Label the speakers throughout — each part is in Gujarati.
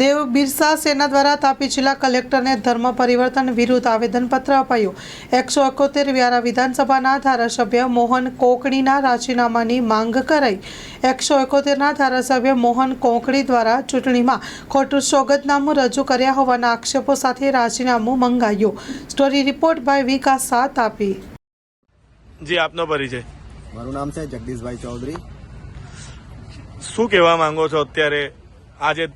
Speaker 1: દેવ બિરસા સેના દ્વારા તાપી જિલ્લા કલેક્ટરને ધર્મ પરિવર્તન વિરુદ્ધ આવેદનપત્ર અપાયું. એકસો એકોતેર વ્યારા વિધાનસભાના ધારાસભ્ય મોહન કોકણીના રાજીનામાની માંગ કરાઈ. એકસો એકોતેરના ધારાસભ્ય મોહન કોકણી દ્વારા ચૂંટણીમાં ખોટું સોગતનામું રજૂ કર્યા હોવાના આક્ષેપો સાથે રાજીનામું મંગાયું. Story report by Vikas Shah Tapi.
Speaker 2: જી આપનો પરિચય.
Speaker 3: મારું નામ છે જગદીશભાઈ ચૌધરી.
Speaker 2: શું કહેવા માંગો છો અત્યારે? આજે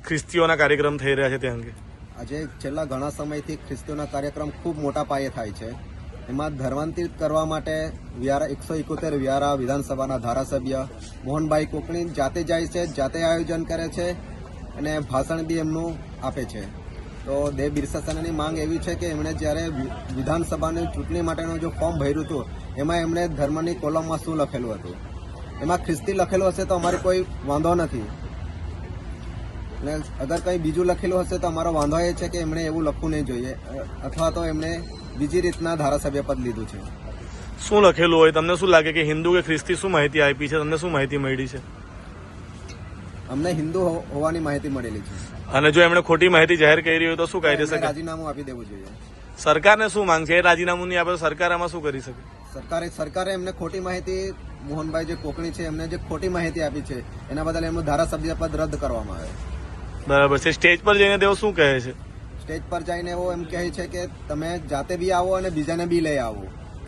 Speaker 2: ખ્રિસ્તીઓના કાર્યક્રમ થઈ રહ્યા છે તે અંગે.
Speaker 3: આજે છેલ્લા ઘણા સમયથી ખ્રિસ્તીઓના કાર્યક્રમ ખૂબ મોટા પાયે થાય છે. એમાં ધર્માંતરિત કરવા માટે વ્યારા એકસો એકોતેર વ્યારા વિધાનસભાના ધારાસભ્ય મોહનભાઈ કોકણી જાતે જાય છે, જાતે આયોજન કરે છે અને ભાષણ બી એમનું આપે છે. તો દેવ બિરસા સેનાની માંગ એવી છે કે એમણે જ્યારે વિધાનસભાની ચૂંટણી માટેનું જો ફોર્મ ભર્યું હતું, એમાં એમણે ધર્મની કોલમમાં શું લખેલું હતું? એમાં ખ્રિસ્તી લખેલું હશે તો અમારે કોઈ વાંધો નથી. અને અગર કંઈ બીજું લખેલું હશે તો અમારો વાંધો એ છે કે એમણે એવું લખવું નહીં જોઈએ. અથવા તો એમણે બીજી રીતના ધારાસભ્ય પદ લીધું છે.
Speaker 2: શું લખેલું હોય? તમને શું લાગે કે હિન્દુ કે ખ્રિસ્તી શું માહિતી આપી છે? તમને શું માહિતી મળી છે?
Speaker 3: અમને હિન્દુ હોવાની માહિતી મળેલી છે.
Speaker 2: અને જો એમણે ખોટી માહિતી જાહેર કરી હોય તો શું કાયદેસર
Speaker 3: દેશે રાજીનામું આપી દેવું જોઈએ.
Speaker 2: સરકારને શું માંગ છે? એ રાજીનામું નહીં આપે તો સરકાર આમાં શું કરી શકે?
Speaker 3: સરકારે સરકારે એમને ખોટી માહિતી મોહનભાઈ જે કોકણી છે એમને જે ખોટી માહિતી આપી છે એના બદલ એમનું ધારાસભ્ય પદ રદ કરવામાં આવે.
Speaker 2: બરાબર. છે સ્ટેજ પર જઈને તેઓ શું કહે છે?
Speaker 3: સ્ટેજ પર જઈને એવો એમ કહે છે કે તમે જાતે બી આવો અને બીજાને બી લઈ આવો.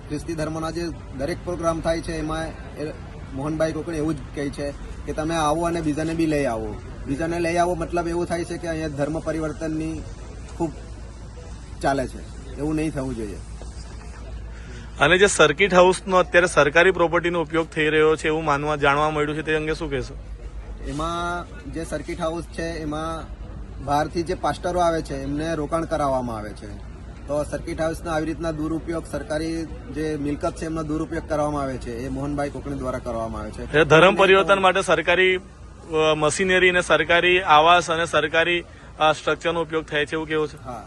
Speaker 3: ખ્રિસ્તી ધર્મના જે દરેક પ્રોગ્રામ થાય છે એમાં મોહનભાઈ કોકણી એવું જ કહે છે કે તમે આવો અને બીજાને બી લઈ આવો. બીજાને લઈ આવો મતલબ એવું થાય છે કે અહીંયા ધર્મ પરિવર્તનની ખૂબ ચાલે છે. એવું નહીં થવું જોઈએ.
Speaker 2: અને જે સર્કિટ હાઉસનો અત્યારે સરકારી પ્રોપર્ટીનો ઉપયોગ થઈ રહ્યો છે એવું માનવા જાણવા મળ્યું છે તે અંગે શું કહેશો?
Speaker 3: એમાં જે સર્કિટ હાઉસ છે એમાં બહારથી જે પાસ્ટરો આવે છે એમને રોકાણ કરાવવામાં આવે છે. તો સર્કિટ હાઉસનો આવી રીતના દુરુપયોગ સરકારી જે મિલકત છે એમનો દુરુપયોગ કરવામાં આવે છે. એ મોહનભાઈ કોકણી દ્વારા કરવામાં આવે છે.
Speaker 2: ધર્મ પરિવર્તન માટે સરકારી મશીનરી અને સરકારી આવાસ અને સરકારી સ્ટ્રક્ચરનો ઉપયોગ થાય છે એવું કેવું છે?
Speaker 3: હા.